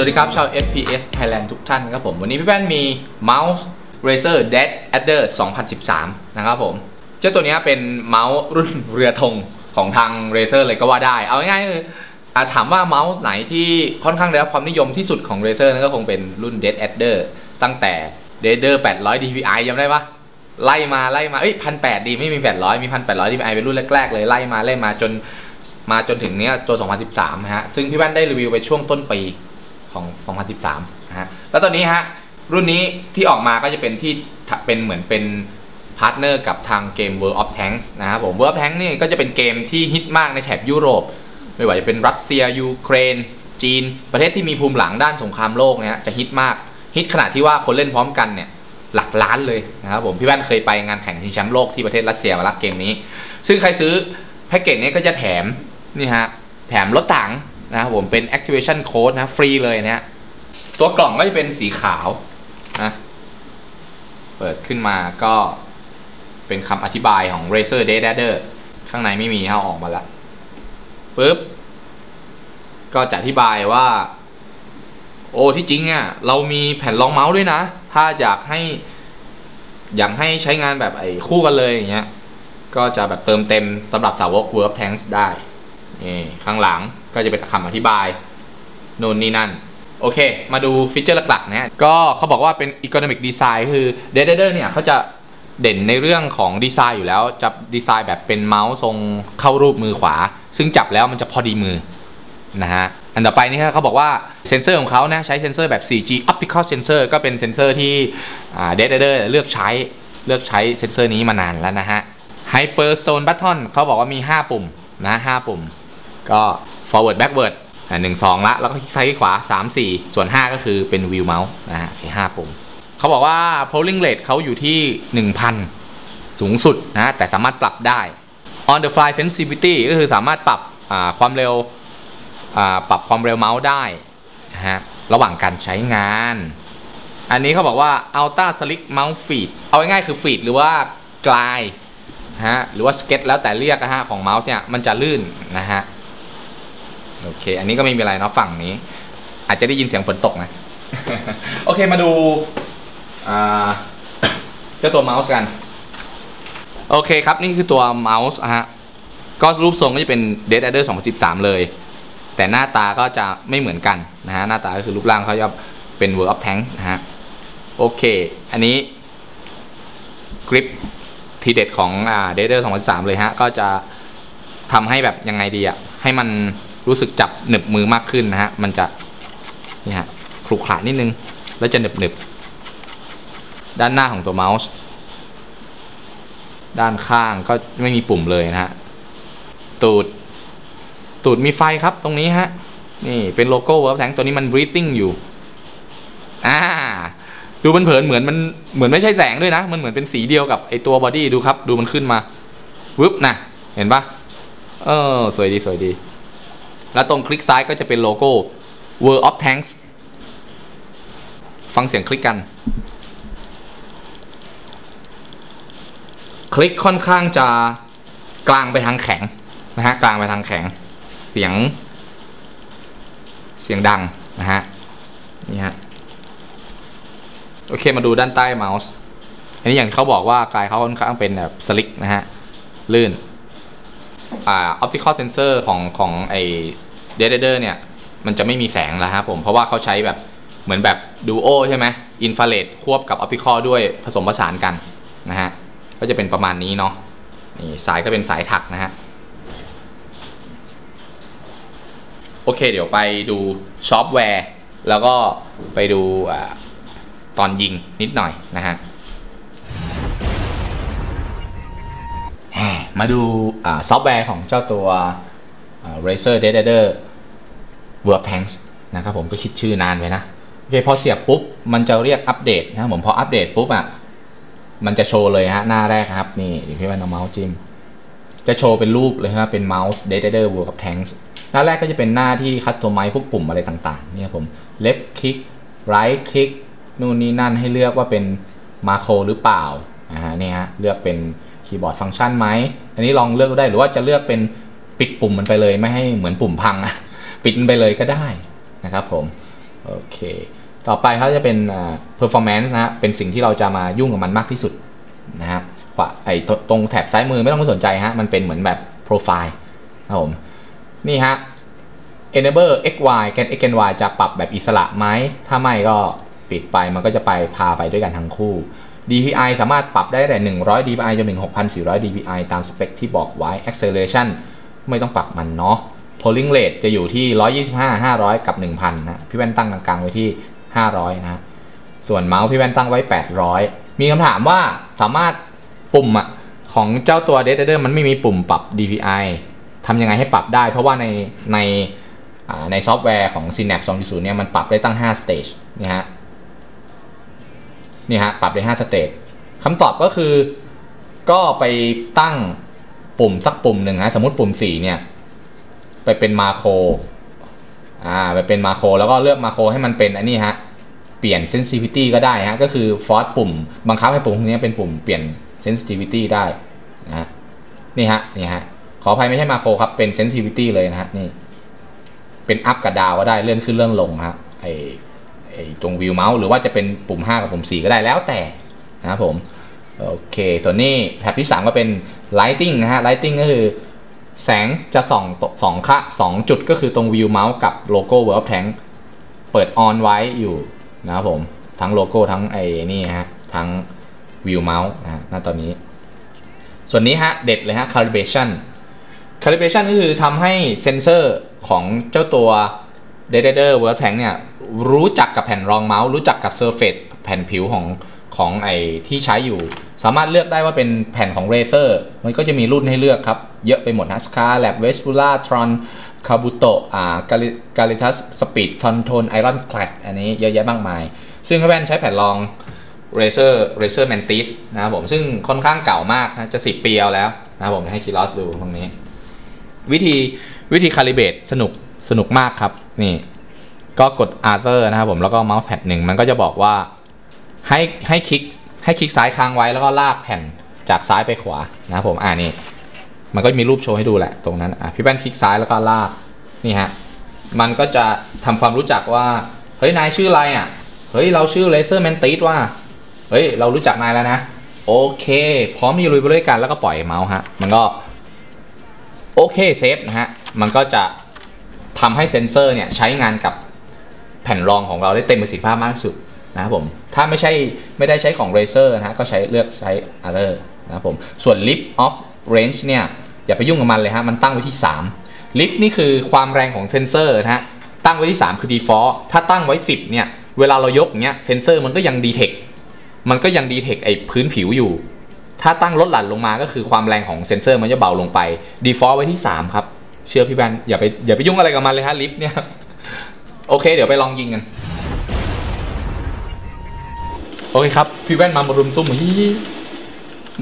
วัสดีครับ ชาว FPS Thailand ทุกท่านครับผม วันนี้พี่แป้นมีเมาส์ Razer Dead Adder 2013 นะครับผม เจ้าตัวนี้เป็นเมาส์รุ่นเรือธงของทาง Razer เลยก็ว่าได้ เอาง่ายๆคือถามว่าเมาส์ไหนที่ค่อนข้างได้รับความนิยมที่สุดของ Razer นั่นก็คงเป็นรุ่น Dead Adder ตั้งแต่ Dader 800 DPI จำได้ปะไล่มาไล่มาเอ้ยพันแดีไม่มี 800 มี 1800 DPI เป็นรุ่นแรกๆเลยไล่มาไล่มาจนมาจนถึงเนี้ยตัว 2013 นะฮะ ซึ่งพี่แว่นได้รีวิวไปช่วงต้นปี ของ 2013นะฮะแล้วตอนนี้ฮะรุ่นนี้ที่ออกมาก็จะเป็นที่เป็นเหมือนเป็นพาร์ทเนอร์กับทางเกม World of Tanks นะครับผม World of Tanks นี่ก็จะเป็นเกมที่ฮิตมากในแถบยุโรป ไม่ว่าจะเป็นรัสเซียยูเครน จีน ประเทศที่มีภูมิหลังด้านสงครามโลกเนี่ยจะฮิตมาก ฮิตขนาดที่ว่าคนเล่นพร้อมกันเนี่ยหลักล้านเลยนะครับผมพี่แว่นเคยไปงานแข่งชิงแชมป์โลกที่ประเทศรัสเซียมาล้วเกมนี้ ซึ่งใครซื้อแพ็กเกจนี้ก็จะแถมนี่ฮะแถมรถถัง นะครับผมเป็น activation code นะฟรีเลยเนี่ยตัวกล่องก็จะเป็นสีขาวนะเปิดขึ้นมาก็เป็นคำอธิบายของ Razer Dead Adder ข้างในไม่มีเอาออกมาแล้วปุ๊บ ก็จะอธิบายว่า โอ้ที่จริงอะ เรามีแผ่นรองเมาส์ด้วยนะ ถ้าอยากให้ อยากให้ใช้งานแบบไอ้คู่กันเลยอย่างเงี้ยก็จะแบบเติมเต็มสำหรับสาวก World of Tanks ได้ นี่ข้างหลังก็จะเป็นคำอธิบายโน่นนี่นั่น โอเค มาดูฟีเจอร์หลักๆนะก็เขาบอกว่าเป็น Economic Design คือ d e a d e r เนี่ยเขาจะเด่นในเรื่องของดีไซน์อยู่แล้วจะดีไซน์แบบเป็นเมาส์ทรงเข้ารูปมือขวา ซึ่งจับแล้วมันจะพอดีมือนะฮะอันต่อไปนี่เขาบอกว่าเซนเซอร์ของเขานะใช้เซนเซอร์แบบ 4G Optical Sensor ก็เป็นเซนเซอร์ที่ d e a d e r เลือกใช้เลือกใช้เซนเซอร์นี้มานานแล้วนะฮะ Hyper Zone Button เขาบอกว่ามี 5 ปุ่มนะ5ปุ่ม ก็ forward backward อ่าหนึ่งสองละ แล้วก็คลิกซ้ายคลิกขวา 3 4 ส่วน 5 ก็คือเป็น wheel mouse นะฮะทีห้าปุ่มเขาบอกว่า polling rate เขาอยู่ที่ 1,000 สูงสุดนะแต่สามารถปรับได้ on the fly sensitivity ก็คือสามารถปรับความเร็วปรับความเร็วเมาส์ได้นะฮะระหว่างการใช้งาน อันนี้เขาบอกว่า ultra slick mouse feed เอาง่ายๆคือ feed หรือว่ากลายฮะหรือว่าสเก็ตแล้วแต่เรียกนะฮะของเมาส์เนี่ยมันจะลื่นนะฮะ โอเค อันนี้ก็ไม่มีอะไรเนาะฝั่งนี้ อาจจะได้ยินเสียงฝนตกนะ โอเคมาดูเจ้าตัวเมาส์กัน โอเคครับ นี่คือตัวเมาส์ฮะ ก็รูปทรงก็จะเป็น Dead Adder 2013 เลย แต่หน้าตาก็จะไม่เหมือนกันนะฮะ หน้าตาก็คือรูปร่างเขาจะเป็น World of Tank นะฮะ โอเค อันนี้กริปทีเด็ดของอ่าเดเดอร์2003เลยฮะ ก็จะทำให้แบบยังไงดีอะให้มัน รู้สึกจับหนึบมือมากขึ้นนะฮะ มันจะนี่ฮะคลุกขระนิดนึง แล้วจะหนึบหนึบด้านหน้าของตัวเมาส์ ด้านข้างก็ไม่มีปุ่มเลยนะฮะ ตูด ตูดมีไฟครับตรงนี้ฮะ นี่เป็นโลโก้เวิร์ฟแทงตัวนี้มัน breathing อยู่ อ่า ดูมันเผินเหมือนมันเหมือนไม่ใช่แสงด้วยนะ มันเหมือนเป็นสีเดียวกับไอตัวบอดี้ดูครับ ดูมันขึ้นมาวึบนะ เห็นปะเออ สวยดีสวยดี แล้วตรงคลิกซ้ายก็จะเป็นโลโก้ World of Tanks ฟังเสียงคลิกกัน คลิกค่อนข้างจะกลางไปทางแข็งนะฮะกลางไปทางแข็งเสียง เสียงดังนะฮะนี่ฮะโอเคมาดูด้านใต้เมาส์อันนี้อย่างที่เขาบอกว่ากายเขาค่อนข้างเป็นแบบสลิกนะฮะลื่น อ่า optical sensor ของของไอเดเดอร์เนี่ย มันจะไม่มีแสงแล้วครับผม เพราะว่าเขาใช้แบบเหมือนแบบดูโอใช่ไหมอินฟราเรดควบกับออปติคอลด้วยผสมผสานกันนะฮะ ก็จะเป็นประมาณนี้เนาะนี่สายก็เป็นสายถักนะฮะ โอเค เดี๋ยวไปดูซอฟต์แวร์ แล้วก็ไปดูอ่าตอนยิงนิดหน่อยนะฮะ มาดูซอฟต์แวร์ของเจ้าตัว Razer Dead Adder World Tanks นะครับผมก็คิดชื่อนานไว้นะโอเคพอเสียบปุ๊บ มันจะเรียกอัปเดตนะผมพออัปเดตปุ๊บอะมันจะโชว์เลยฮะหน้าแรกครับ นี่เดี๋ยวพี่วันเอาเมาส์จิ้มจะโชว์เป็นรูปเลยฮะเป็นเมาส์ Dead Adder World Tanks หน้าแรกก็จะเป็นหน้าที่คัสตอมไมซ์พวกปุ่มอะไรต่างๆเนี่ยผม left click right click นู่นนี่นั่นให้เลือกว่าเป็นมาโครหรือเปล่านะฮะนี่ฮะเลือกเป็น คีย์บอร์ดฟังก์ชันไหม อันนี้ลองเลือกได้หรือว่าจะเลือกเป็นปิดปุ่มมันไปเลยไม่ให้เหมือนปุ่มพัง ปิดมันไปเลยก็ได้นะครับผม โอเค ต่อไปเขาจะเป็น performance นะฮะ เป็นสิ่งที่เราจะมายุ่งกับมันมากที่สุดนะฮะขวาไอ้ตตรงแถบซ้ายมือไม่ต้องสนใจฮะ มันเป็นเหมือนแบบ profile ครับผม นี่ฮะ enable x y แกน x แกน y จะปรับแบบอิสระไหม ถ้าไม่ก็ปิดไปมันก็จะไปพาไปด้วยกันทั้งคู่ DPI สามารถปรับได้แต่100 DPI จนถึง6,400 DPI ตามสเปคที่บอกไว้ acceleration ไม่ต้องปรับมันเนาะ polling rate จะอยู่ที่ 125 500 กับ 1,000 นะ พี่แว่นตั้งกลางๆไว้ที่ 500 นะ ส่วนเมาส์พี่แว่นตั้งไว้ 800 มีคำถามว่าสามารถปุ่มอะของเจ้าตัว Dead Rider มันไม่มีปุ่มปรับ DPI ทำยังไงให้ปรับได้ เพราะว่าในในในซอฟต์แวร์ของ Synapse 2.0 เนี่ยมันปรับได้ตั้ง 5 stage นี่ฮะ นี่ฮะปรับได้5 stage คำตอบก็คือ ก็ไปตั้งปุ่มสักปุ่มหนึ่งนะสมมติปุ่ม 4 เนี่ย ไปเป็นมาโครอ่าไปเป็นมาโครแล้วก็เลือกมาโครให้มันเป็นอันนี้ฮะเปลี่ยน sensitivity ก็ได้ฮะก็คือฟอร์สปุ่ม บังคับให้ปุ่มพวกนี้เป็นปุ่มเปลี่ยน sensitivity ได้นะนี่ฮะนี่ฮะขออภัยไม่ใช่มาโครครับเป็น sensitivity เลยนะฮะนี่เป็นอัพกับดาวก็ได้เลื่อนขึ้นเลื่อนลงฮะไอ ตรงวิวเมาส์หรือว่าจะเป็นปุ่ม 5 กับปุ่ม 4 ก็ได้แล้วแต่นะครับผมโอเค ส่วนนี้แท็บที่ 3 ก็เป็น lighting นะฮะ lighting ก็คือแสงจะส่องสองค่าสองจุดก็คือตรงวิวเมาส์กับโลโก้ World of Tank เปิดออนไว้อยู่นะครับผม ทั้งโลโก้ทั้งไอ้นี่ฮะ ทั้งวิวเมาส์นะฮะณตอนนี้ ส่วนนี้ฮะ เด็ดเลยฮะ calibration calibration ก็คือทำให้เซนเซอร์ของเจ้าตัว d a t a d e r World of Tank เนี่ยรู้จักกับแผ่นรองเมาส์รู้จักกับ Surface แผ่นผิวของของไอที่ใช้อยู่ สามารถเลือกได้ว่าเป็นแผ่นของ Razer มันก็จะมีรุ่นให้เลือกครับ เยอะไปหมดนะ Scarlett Vespula Tron Kabuto อ่า Galitas Speed Tonton Iron Clad อันนี้เยอะแยะมากมาย ซึ่งแว่นใช้แผ่นรอง Razer Razer Mantis นะครับผมซึ่งค่อนข้างเก่ามากนะจะ 10 ปีเอาแล้วนะครับผมให้คิรอสดูตรงนี้ วิธีวิธีคาลิเบตสนุกสนุกมากครับ นี่ ก็กด Arthur นะครับผมแล้วก็เมาส์แพดหนึ่งมันก็จะบอกว่า ให้ให้คลิกให้คลิกซ้ายค้างไว้แล้วก็ลากแผ่นจากซ้ายไปขวานะครับผมอ่านี่มันก็มีรูปโชว์ให้ดูแหละตรงนั้นอะพี่แป้นคลิกซ้ายแล้วก็ลากนี่ฮะมันก็จะทำความรู้จักว่า เฮ้ยนายชื่ออะไรอะ เฮ้ยเราชื่อเลเซอร์แมนติสว่า เฮ้ยเรารู้จักนายแล้วนะ โอเค พร้อมที่จะลุยไปด้วยกันแล้วก็ปล่อยเมาส์ฮะ มันก็ โอเคเซฟนะฮะ มันก็จะ ทำให้เซนเซอร์เนี่ยใช้งานกับแผ่นรองของเราได้เต็มประสิทธิภาพมากที่สุดนะครับผม ถ้าไม่ใช่ไม่ได้ใช้ของ Razer นะฮะก็ใช้เลือกใช้ Other นะครับผม ส่วน Lift off range เนี่ยอย่าไปยุ่งกับมันเลยฮะ มันตั้งไว้ที่ 3 Lift นี่คือความแรงของเซนเซอร์นะฮะ ตั้งไว้ที่ 3 คือ default ถ้าตั้งไว้ 10 เนี่ย เวลาเรายกเนี้ยเซนเซอร์มันก็ยัง detect มันก็ยัง detect ไอ้พื้นผิวอยู่ ถ้าตั้งลดหลั่นลงมาก็คือความแรงของเซนเซอร์มันจะเบาลงไป default ไว้ที่ 3 ครับ เชื่อพี่แบนอย่าไปอย่าไปยุ่งอะไรกับมันเลยฮะลิฟต์เนี่ยโอเค เดี๋ยวไปลองยิงกันโอเคครับพี่แว่นมามารุมตุ้มฮี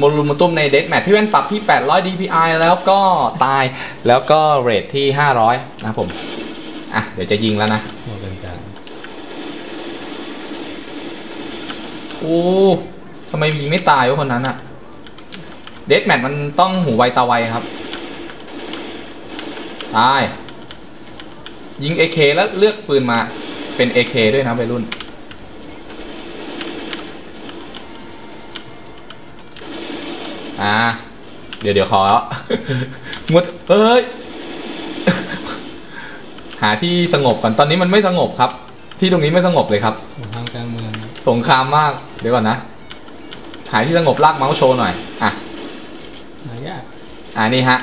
มารุมมาตุ้มในเด a แมทพี่แว่นปรับที่ 800 dpi แล้วก็ตายแล้วก็เรทที่ 500 นะครับผมอะเดี๋ยวจะยิงแล้วนะโมเป็นการโอ้ทำไมยิงไม่ตายวะคนนั้นอะเด a แมทมันต้องหูไวตาไวครับ ตาย ยิง AK แล้วเลือกปืนมาเป็น AK ด้วยนะวัยรุ่น อ่า เดี๋ยวเดี๋ยวขอ งดเอ้ย หาที่สงบก่อน ตอนนี้มันไม่สงบครับ ที่ตรงนี้ไม่สงบเลยครับของทางการเมืองนะสงครามมาก เดี๋ยวก่อนนะ หาที่สงบลากเมาส์โชว์หน่อย อะ หายาก อ่านี่ฮะ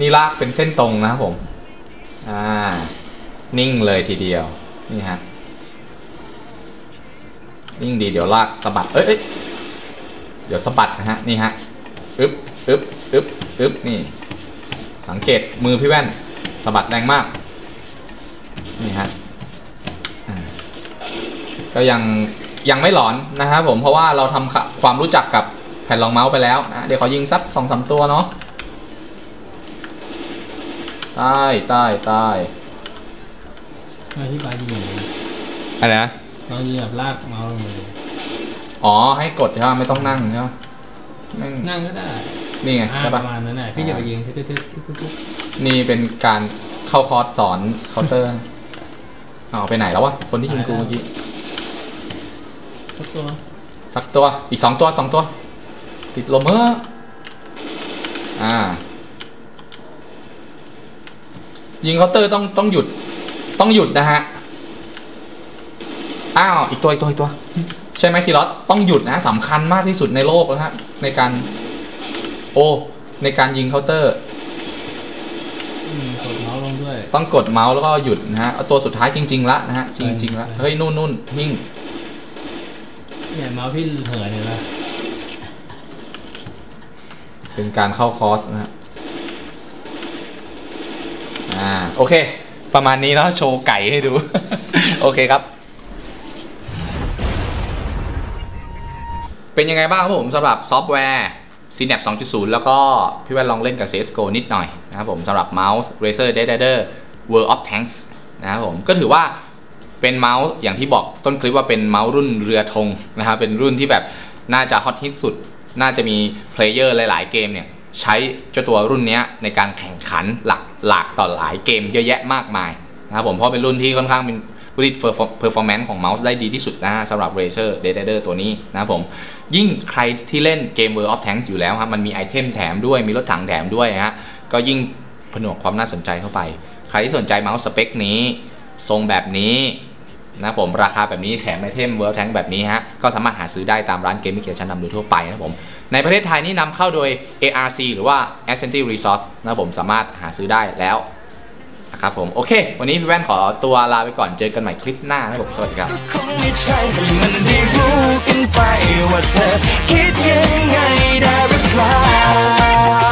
นี่ลากเป็นเส้นตรงนะครับผม อ่า นิ่งเลยทีเดียว นี่ฮะ นิ่งดีเดี๋ยวลากสะบัด เอ้ยเอยเดี๋ยวสะบัดนะฮะ นี่ฮะ อึ๊บอึ๊บอึ๊บอึ๊บนี่ สังเกตมือพี่แว่นสะบัดแรงมาก นี่ฮะ ก็ยังยังไม่หลอนนะครับผม เพราะว่าเราทำความรู้จักกับแผ่นรองเมาส์ไปแล้วนะ เดี๋ยวขอยิงสักสองสามตัวเนาะ ใต้ใต้ใต้อธิบายยิงอย่างนี้อะไรนะเรายิงแบบลากเมาส์ลงมาเลยอ๋อให้กดใช่ไหมไม่ต้องนั่งใช่ไหมแม่งนั่งก็ได้นี่ไงอ่าใช่ปปะระมาณนั้นแหละพี่จะไปยิงทึ๊ดทึ๊ดทึ๊ดทึ๊ดทึ๊ดนี่เป็นการเข้าคอร์สสอนเคาน์เตอร์เอาไปไหนแล้ววะคนที่ยิงกูเมื่อกี้สักตัวสักตัวอีกสองตัวสองตัว ติดลมเอออ่า ยิงเคาน์เตอร์ต้องต้องหยุด ต้องหยุดนะฮะ อ้าว อีกตัวอีกตัวอีกตัว ใช่ไหมคีรอสต้องหยุดนะสำคัญมากที่สุดในโลกแล้วฮะ ในการโอ้ในการยิงเคาน์เตอร์อืมกดเมาส์ลงด้วย ต้องกดเมาส์แล้วก็หยุดนะฮะเอาตัวสุดท้ายจริง ๆ ละนะฮะ จริงๆละเฮ้ยนู่นนู่นหิ่งเนี่ยเมาส์พี่เหินเห็นปะเป็นการเข้าคอร์สนะฮะ อ่าโอเค ประมาณนี้แล้วโชว์ไก่ให้ดู โอเคครับ เป็นยังไงบ้างครับผมสำหรับซอฟต์แวร์ Synapse 2.0 แล้วก็พี่แว่นลองเล่นกับ CSGO นิดหน่อยนะครับผมสำหรับเมาส์ Razer Dead Rider World of Tanks นะครับผมก็ถือว่าเป็นเมาส์อย่างที่บอกต้นคลิปว่าเป็นเมาส์รุ่นเรือธงนะครับเป็นรุ่นที่แบบน่าจะฮอตฮิตสุด น่าจะมีเพลเยอร์หลาย ๆ เกมเนี่ย ใช้เจ้าตัวรุ่นนี้ในการแข่งขันหลักหลากต่อหลายเกมเยอะแยะมากมายนะครับผมเพราะเป็นรุ่นที่ค่อนข้างเป็นรุ่นที่เพอร์ฟอร์แมนซ์ของเมาส์ได้ดีที่สุดนะฮะสำหรับ Razer Dead Rider ตัวนี้นะครับผม ยิ่งใครที่เล่นเกม World of Tanks อยู่แล้วครับมันมีไอเทมแถมด้วยมีรถถังแถมด้วยฮะก็ยิ่งผนวกความน่าสนใจเข้าไป ใครที่สนใจเมาส์สเปคนี้ ทรงแบบนี้นะผมราคาแบบนี้แถมไอเทม World Tank แบบนี้ฮะก็สามารถหาซื้อได้ตามร้านเกมมิ่งเกชันนำโดยทั่วไปนะผม ในประเทศไทยนี่นำเข้าโดย ARC หรือว่า Ascenty Resource นะผมสามารถหาซื้อได้แล้วนะครับผม โอเค วันนี้พี่แว่นขอตัวลาไปก่อนเจอกันใหม่คลิปหน้านะผม สวัสดีครับคงไกท่าเครัง